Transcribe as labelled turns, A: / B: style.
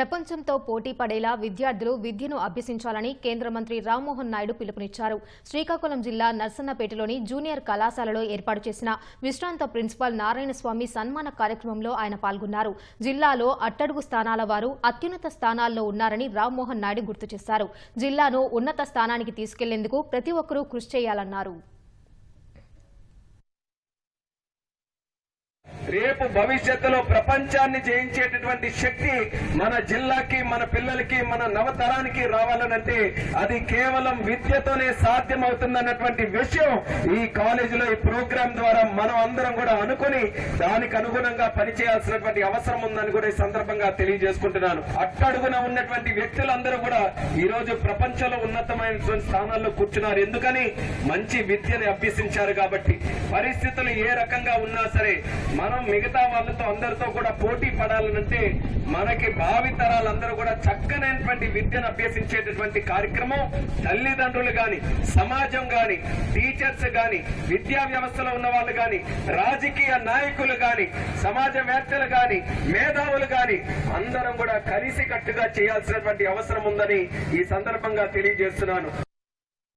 A: ప్రపంచంతో పోటీ పడేలా విద్యార్థులు విద్యను అభ్యసించాలని కేంద్ర మంత్రి రామ్మోహన్ నాయుడు పిలుపునిచ్చారు. శ్రీకాకుళం జిల్లా నర్సన్నపేటలోని జూనియర్ కళాశాలలో ఏర్పాటు చేసిన విశ్రాంత ప్రిన్సిపాల్ నారాయణస్వామి సన్మాన కార్యక్రమంలో ఆయన పాల్గొన్నారు. జిల్లాలో అట్టడుగు స్థానాల వారు అత్యున్నత స్థానాల్లో ఉన్నారని రామ్మోహన్ నాయుడు గుర్తు చేశారు. జిల్లాను ఉన్నత స్థానానికి తీసుకెళ్ళేందుకు ప్రతి ఒక్కరూ కృషి చేయాలన్నారు.
B: రేపు భవిష్యత్తులో ప్రపంచాన్ని జయించేటటువంటి శక్తి మన జిల్లాకి మన పిల్లలకి మన నవతరానికి రావాలనంటే అది కేవలం విద్యతోనే సాధ్యమవుతుందన్నటువంటి విషయం ఈ కాలేజీలో ఈ ప్రోగ్రాం ద్వారా మనం అందరం కూడా అనుకుని దానికి అనుగుణంగా పనిచేయాల్సినటువంటి అవసరం ఉందని కూడా ఈ సందర్భంగా తెలియజేసుకుంటున్నాను. అట్టడుగున ఉన్నటువంటి వ్యక్తులందరూ కూడా ఈ రోజు ప్రపంచంలో ఉన్నతమైనటువంటి స్థానాల్లో కూర్చున్నారు. ఎందుకని? మంచి విద్యను అభ్యసించారు కాబట్టి. పరిస్థితులు ఏ రకంగా ఉన్నా సరే మనం మిగతా వాళ్ళతో అందరితో కూడా పోటీ పడాలనంటే మనకి భావితరాలందరూ కూడా చక్కనైనటువంటి విద్యను అభ్యసించేటటువంటి కార్యక్రమం తల్లిదండ్రులు గాని సమాజం గాని టీచర్స్ గాని విద్యా వ్యవస్థలో ఉన్న వాళ్ళు గాని రాజకీయ నాయకులు గాని సమాజవేత్తలు గాని మేధావులు గాని అందరం కూడా కలిసి కట్టుగా చేయాల్సినటువంటి అవసరం ఉందని ఈ సందర్భంగా తెలియజేస్తున్నాను.